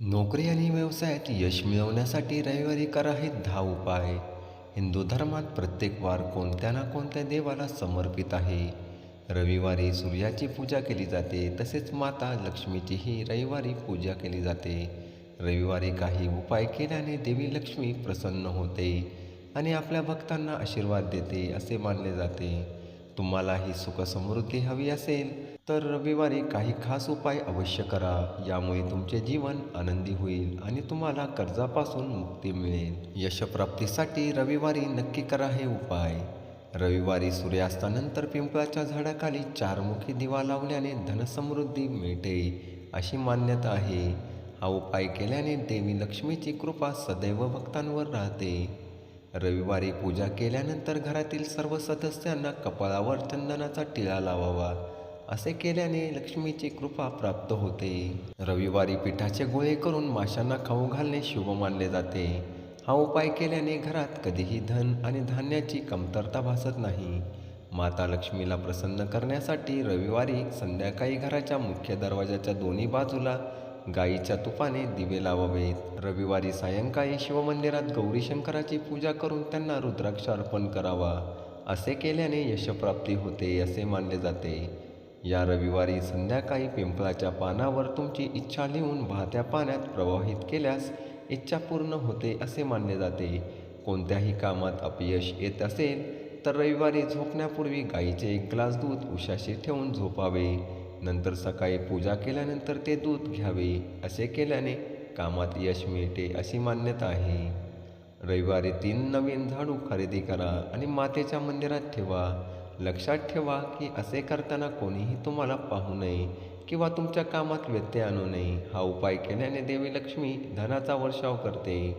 नोकरी आणि व्यवसायात यश मिळवण्यासाठी रविवारी करा हे दहा उपाय. हिंदू धर्मात प्रत्येक वार कोणत्या ना कोणत्या देवाला समर्पित आहे? रविवारी सूर्याची पूजा केली जाते तसेच माता लक्ष्मीचीही रविवारी पूजा केली जाते. रविवारी काही उपाय केल्याने देवी लक्ष्मी प्रसन्न होते आणि आपल्या भक्तांना आशीर्वाद देते असे मानले जाते. तुम्हालाही सुखसमृद्धी हवी असेल तर रविवारी काही खास उपाय अवश्य करा. यामुळे तुमचे जीवन आनंदी होईल आणि तुम्हाला कर्जापासून मुक्ती मिळेल. यशप्राप्तीसाठी रविवारी नक्की करा हे उपाय. रविवारी सूर्यास्तानंतर पिंपळाच्या झाडाखाली चारमुखी दिवा लावल्याने धनसमृद्धी मिळते अशी मान्यता आहे. हा उपाय केल्याने देवी लक्ष्मीची कृपा सदैव भक्तांवर राहते. रविवारी पूजा केल्यानंतर घरातील सर्व सदस्यांना कपाळावर चंदनाचा टिळा लावावा. असे केल्याने लक्ष्मीची कृपा प्राप्त होते. रविवारी पिठाचे गोळे करून माशांना खाऊ घालणे शुभ मानले जाते. हा उपाय केल्याने घरात कधीही धन आणि धान्याची कमतरता भासत नाही. माता लक्ष्मीला प्रसन्न करण्यासाठी रविवारी संध्याकाळी घराच्या मुख्य दरवाजाच्या दोन्ही बाजूला गाईच्या तुपाने दिवे लावावेत. रविवारी सायंकाळी शिवमंदिरात गौरी शंकराची पूजा करून त्यांना रुद्राक्ष अर्पण करावा. असे केल्याने यशप्राप्ती होते असे मानले जाते. या रविवारी संध्याकाळी पिंपळाच्या पानावर तुमची इच्छा लिहून वाहत्या पाण्यात प्रवाहित केल्यास इच्छा पूर्ण होते असे मानले जाते. कोणत्याही कामात अपयश येत असेल तर रविवारी झोपण्यापूर्वी गाईचे एक ग्लास दूध उशाशी ठेवून झोपावे. नंतर सकाळी पूजा केल्यानंतर ते दूध घ्यावे असे केल्याने कामात यश मिळते अशी मान्यता आहे. रविवारी तीन नवीन झाडू खरेदी करा आणि मातेच्या मंदिरात ठेवा. लक्षात ठेवा की असे करताना कोणीही तुम्हाला पाहू नये किंवा तुमच्या कामात व्यत्यय आणू नये. हा उपाय केल्याने देवी लक्ष्मी धनाचा वर्षाव करते.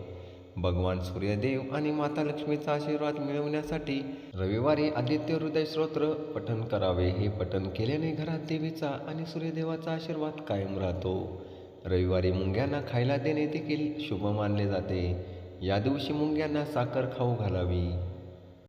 भगवान सूर्यदेव आणि माता लक्ष्मीचा आशीर्वाद मिळवण्यासाठी रविवारी आदित्य हृदय स्तोत्र पठन करावे. हे पठन केल्याने घरात देवीचा आणि सूर्यदेवाचा आशीर्वाद कायम राहतो. रविवारी मुंग्यांना खायला देणे देखील शुभ मानले जाते. या दिवशी मुंग्यांना साखर खाऊ घालावी.